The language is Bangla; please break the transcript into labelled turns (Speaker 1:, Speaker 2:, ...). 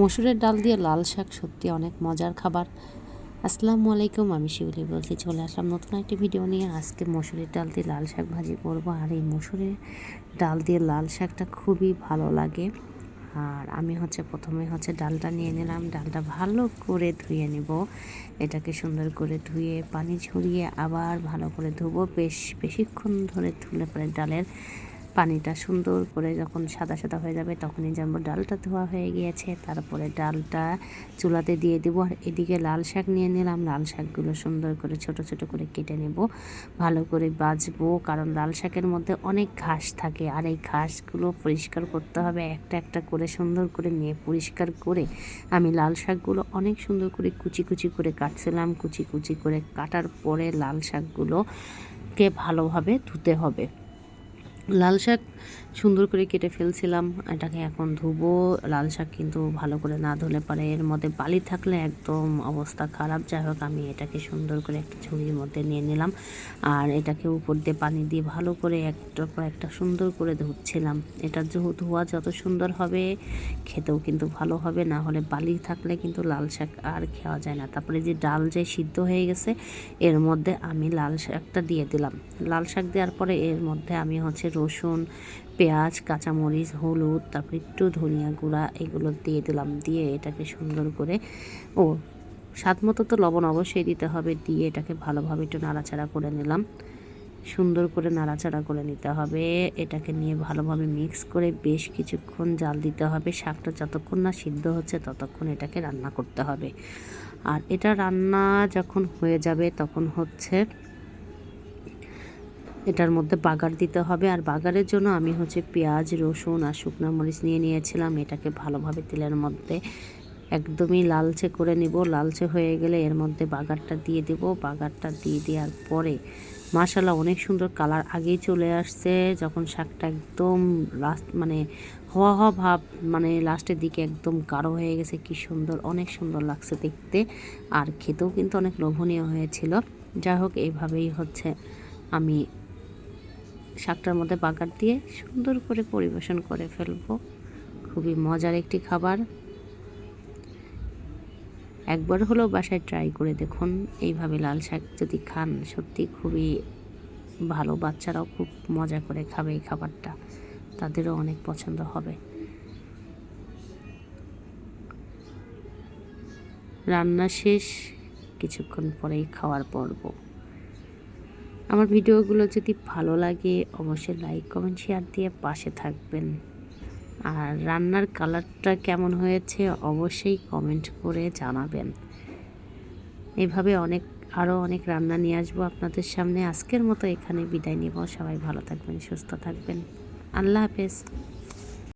Speaker 1: মসুরের ডাল দিয়ে লাল শাক সত্যি অনেক মজার খাবার। আসসালামু আলাইকুম, আমি শিউলি বলছি, চলে আসলাম নতুন একটি ভিডিও নিয়ে। আজকে মসুরের ডাল দিয়ে লাল শাক ভাজি করব, আর এই মসুরের ডাল দিয়ে লাল শাকটা খুবই ভালো লাগে। আর আমি হচ্ছে প্রথমে হচ্ছে ডালটা নিয়ে নিলাম, ডালটা ভালো করে ধুয়ে নেব। এটাকে সুন্দর করে ধুয়ে, পানি ঝরিয়ে আবার ভালো করে ধুবো। বেশ, বেশিক্ষণ ধরে ধুলে পরে ডালের পানিটা সুন্দর করে যখন সাদা সাদা হয়ে যাবে, তখনই জানব ডালটা ধোয়া হয়ে গিয়েছে, তারপরে ডালটা চুলাতে দিয়ে দেবো। আর এদিকে লাল শাক নিয়ে নিলাম। লাল শাকগুলো সুন্দর করে ছোট ছোট করে কেটে নেব। ভালো করে বাজবো, কারণ লাল শাকের মধ্যে অনেক ঘাস থাকে। আর এই ঘাসগুলো পরিষ্কার করতে হবে, একটা একটা করে সুন্দর করে নিয়ে পরিষ্কার করে আমি লাল শাকগুলো অনেক সুন্দর করে কুচি কুচি করে কাটছিলাম। কুচি কুচি করে কাটার পরে লাল শাকগুলোকে ভালোভাবে ধুতে হবে। লাল শাক সুন্দর করে কেটে ফেলছিলাম, এটাকে এখন ধুবো। লাল শাক কিন্তু ভালো করে না ধুলে পরে এর মধ্যে বালি থাকলে একদম অবস্থা খারাপ। যাই হোক, আমি এটাকে সুন্দর করে একটা ঝুড়ির মধ্যে নিয়ে নিলাম। আর এটাকে উপর দিয়ে পানি দিয়ে ভালো করে একটার পর একটা সুন্দর করে ধুচ্ছিলাম। এটা ধোয়া যত সুন্দর হবে, খেতেও কিন্তু ভালো হবে। না হলে বালি থাকলে কিন্তু লাল শাক আর খাওয়া যায় না। তারপরে যে ডাল যে সিদ্ধ হয়ে গেছে, এর মধ্যে আমি লাল শাকটা দিয়ে দিলাম। লাল শাক দেওয়ার পরে এর মধ্যে আমি হচ্ছে রসুন, পেঁয়াজ, কাঁচামরিচ, হলুদ, তারপর একটু ধনিয়া গুঁড়া এগুলো দিয়ে দিলাম। দিয়ে এটাকে সুন্দর করে, ও স্বাদ মতো তো লবণ অবশ্যই দিতে হবে, দিয়ে এটাকে ভালোভাবে একটু নাড়াচাড়া করে নিলাম। সুন্দর করে নাড়াচাড়া করে নিতে হবে। এটাকে নিয়ে ভালোভাবে মিক্স করে বেশ কিছুক্ষণ জাল দিতে হবে। শাকটা যতক্ষণ না সিদ্ধ হচ্ছে ততক্ষণ এটাকে রান্না করতে হবে। আর এটা রান্না যখন হয়ে যাবে তখন হচ্ছে এটার মধ্যে বাগার দিতে হবে। আর বাগারের জন্য আমি হচ্ছে পেঁয়াজ, রসুন আর শুকনো মরিচ নিয়ে নিয়েছিলাম। এটাকে ভালোভাবে তেলের মধ্যে একদমই লালচে করে নিব। লালচে হয়ে গেলে এর মধ্যে বাগারটা দিয়ে দেব। বাগারটা দিয়ে দেওয়ার পরে মাশালা অনেক সুন্দর কালার আগেই চলে আসছে। যখন শাকটা একদম লাস্ট মানে হওয়া হওয়া ভাব মানে লাস্টের দিকে একদম গাঢ় হয়ে গেছে। কি সুন্দর, অনেক সুন্দর লাগছে দেখতে। আর খেতেও কিন্তু অনেক লোভনীয় হয়েছিল। যাই হোক এইভাবেই হচ্ছে আমি শাকটার মধ্যে বাগার দিয়ে সুন্দর করে পরিবেশন করে ফেলব। খুবই মজার একটি খাবার। একবার হলেও বাসায় ট্রাই করে দেখুন। এইভাবে লাল শাক যদি খান, সত্যি খুবই ভালো। বাচ্চারাও খুব মজা করে খাবে এই খাবারটা। তাদেরও অনেক পছন্দ হবে। রান্না শেষ। কিছুক্ষণ পরেই খাওয়ার পর্ব। আমার ভিডিওগুলো যদি ভালো লাগে, অবশ্যই লাইক কমেন্ট শেয়ার দিয়ে পাশে থাকবেন। আর রান্নার কালারটা কেমন হয়েছে, অবশ্যই কমেন্ট করে জানাবেন। এভাবে অনেক আরও অনেক রান্না নিয়ে আসব আপনাদের সামনে। আজকের মতো এখানে বিদায় নিব। সবাই ভালো থাকবেন, সুস্থ থাকবেন। আল্লাহ হাফেজ।